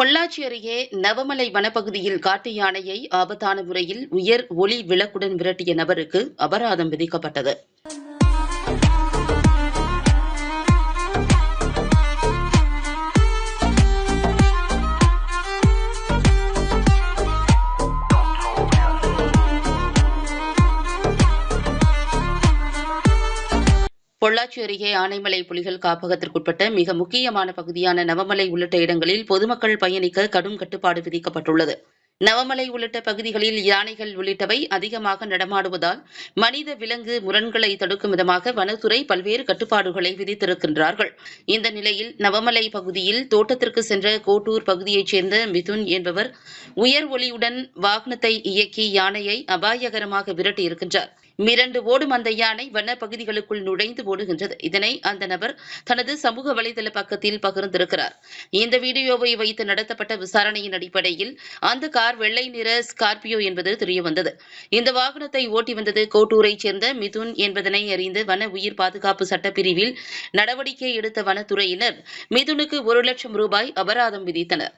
பொள்ளாச்சி அருகே நவமலை வனப்பகுதியில் காட்டு யானையை ஆபத்தான முறையில் உயர் ஒளி விளக்குடன் விரட்டிய நபருக்கு அபராதம் விதிக்கப்பட்டது. பொள்ளாச்சி அருகே ஆனைமலை புலிகள் காப்பகத்திற்குட்பட்ட மிக முக்கியமான பகுதியான நவமலை உள்ளிட்ட இடங்களில் பொதுமக்கள் பயணிக்க கடும் கட்டுப்பாடு விதிக்கப்பட்டுள்ளது. நவமலை உள்ளிட்ட பகுதிகளில் யானைகள் உள்ளிட்டவை அதிகமாக நடமாடுவதால் மனித விலங்கு முரண்களை தடுக்கும் விதமாக வனத்துறை பல்வேறு கட்டுப்பாடுகளை விதித்திருக்கின்றார்கள். இந்த நிலையில் நவமலை பகுதியில் தோட்டத்திற்கு சென்ற கோட்டூர் பகுதியைச் சேர்ந்த மிதுன் என்பவர் உயர் ஒளியுடன் வாகனத்தை இயக்கி யானையை அபாயகரமாக விரட்டியிருக்கின்றார் மிரண்டு ஓடும் அந்த யானை வன பகுதிகளுக்குள் நுழைந்து ஓடுகின்றது. இதனை அந்த நபர் தனது சமூக வலைதள பக்கத்தில் பகிர்ந்திருக்கிறார். இந்த வீடியோவை வைத்து நடத்தப்பட்ட விசாரணையின் அடிப்படையில் அந்த கார் வெள்ளை நிற ஸ்கார்பியோ என்பது தெரியவந்தது இந்த வாகனத்தை ஓட்டி வந்தது கோட்டூரைச் சேர்ந்த மிதுன் என்பதனை அறிந்து வன உயிர் பாதுகாப்பு சட்டப்பிரிவில் நடவடிக்கை எடுத்த வனத்துறையினர் மிதுனுக்கு ஒரு லட்சம் ரூபாய் அபராதம் விதித்தனர்.